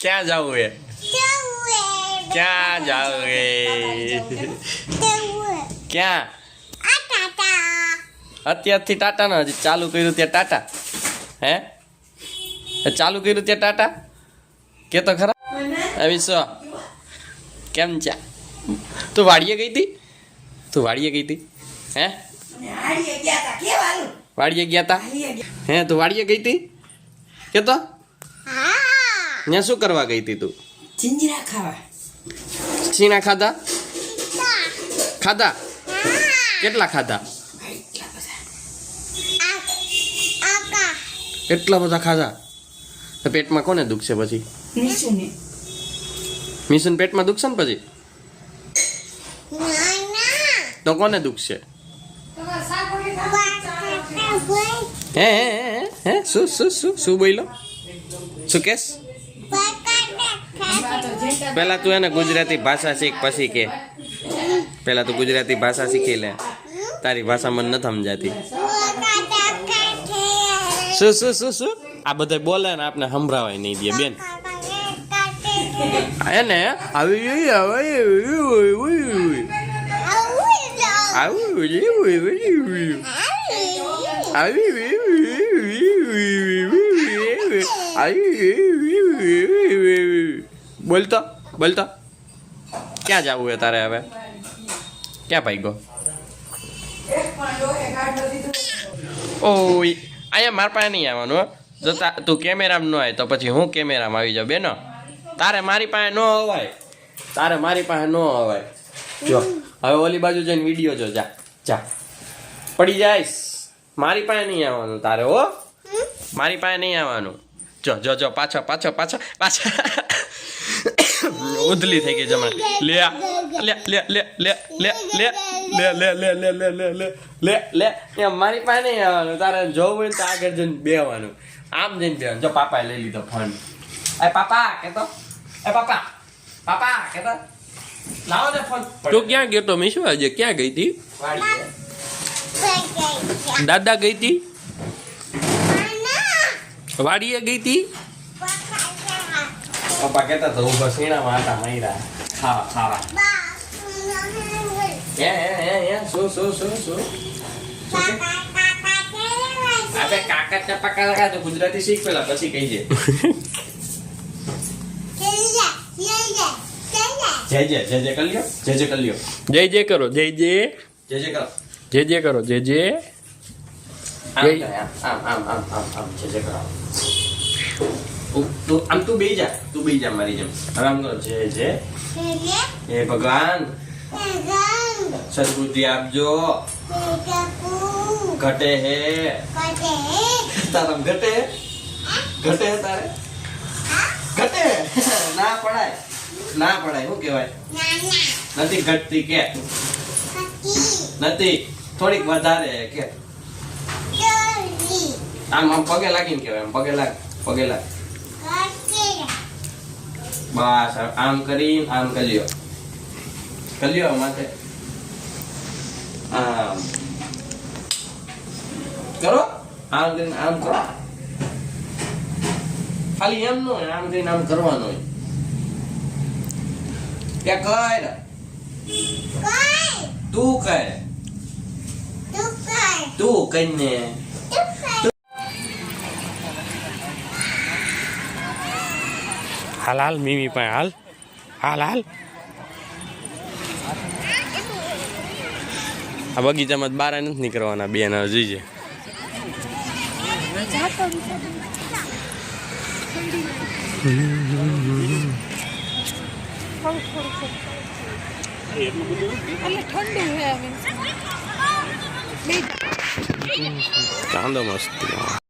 ક્યાં જવું એ ક્યાં જવું એ ક્યાં અત્યારથી ટાટા ને હજી ચાલુ કર્યું ત્યાં ટાટા. હે? એ ચાલુ કર્યું ત્યાં ટાટા? કે તો ખરા? આવી સો. કેમ છે તું વાડીએ ગઈ હતી? તું વાડીએ ગઈ હતી? હે? હાડીએ ગયા તા. કેવાનું વાડીએ ગયા તા? હાડીએ ગયા હે, તું વાડીએ ગઈ હતી? કે તો? ત્યાં શું કરવા ગઈ હતી તું? જીંજરા ખાવા. છીણા ખાધા? ખાધા? કેટલા ખાધા? એટલા બધા. ખાધા? તો પેટમાં કોને દુખશે પછી? મિશન. પેટમાં દુખશે ને પછી? તો કોને દુખશે? હે હે હે હે? શું શું શું શું બોલો શું કેસ? પહેલા તું એને ગુજરાતી ભાષા શીખ પછી કે પહેલા તું ગુજરાતી ભાષા શીખી લે તારી ભાષા મને નથી સમજાતી શું શું શું શું આ બધા બોલે ને આપણે સંભળાવાય નહીં દે બેન એને આવી આવી આવી બોલતો બોલતો. ક્યાં જવું હે તારે હવે? ક્યાં ભાઈ ઓય અહીંયા મારા પાસે નહીં આવવાનું. જો તું કેમેરામાં ન આવે તો પછી હું કેમેરામાં આવી જાઉં બેનો. તારે મારી પાસે ન અવાય. તારે મારી પાસે ન અવાય. જો હવે ઓલી બાજુ જઈને વીડિયો જો જા જા. પડી જાય. મારી પાસે નહીં આવવાનું તારે હો. મારી પાસે નહીં આવવાનું. જો જો જો પાછો પાછો પાછો પાછા ઉધલી થઈ ગઈ જમા લે લે લે લે લે લે લે લે લે લે લે લે લે લે લે લે એમ મારી પાસે નહીં આવવાનું તારે જોવું હોય તો આગળ જઈને બેવાનું આમ જઈને બેવાનું જો પાપાએ લઈ લીધો ફોન એ પાપા કેતો એ પાપા પાપા કેતો લાવો ને ફોન તું ક્યાં ગયો તો મીશુ આજે ક્યાં ગઈ હતી દાદા ગઈ હતી વાડીએ ગઈ હતી પપ્પા કહેતા તો ઊભા સીણામાં આટા મયરા ખાવા ખાવા હે હે હે હે શું શું શું શું? આપણે કાકા કાકા તો ગુજરાતી શીખ પેલા પછી કહીજે જય જય જય જય કલ્યો જય જય કલ્યો. જય જય કરો જય જય. જય જય કરો. જય જય કરો જય જય. આમ આમ આમ આમ આમ આમ છે જય જય કરો. તું- તું આમ તું બેહી જા તું બેહી જા મારી જેમ. હવે આમ કરો જય જય હે ભગવાન. સદબુદ્ધિ આપજો. ઘટે હે. તારમ ઘટે ઘટે હે તારે? ઘટે ના પડાય. ના પડાય શું કહેવાય? નથી ઘટતી કે. નથી થોડીક વધારે હે કે. આમ આમ પગે લાગીને કહેવાય આમ પગે લાગ પગે લાગ. બસ આમ કરી આમ કર્યો કર્યો માથે આમ. કરો આમ કરીને આમ કરો. ખાલી એમ નો આમ કરીને આમ કરવાનું કે કર? તું કર. તું કઈને હાલ હાલ મીમી પણ હાલ હાલ હાલ આ બગીચામાં બાર નથી નીકળવાના બેન હવે જોઈજે ચાંદો મસ્ત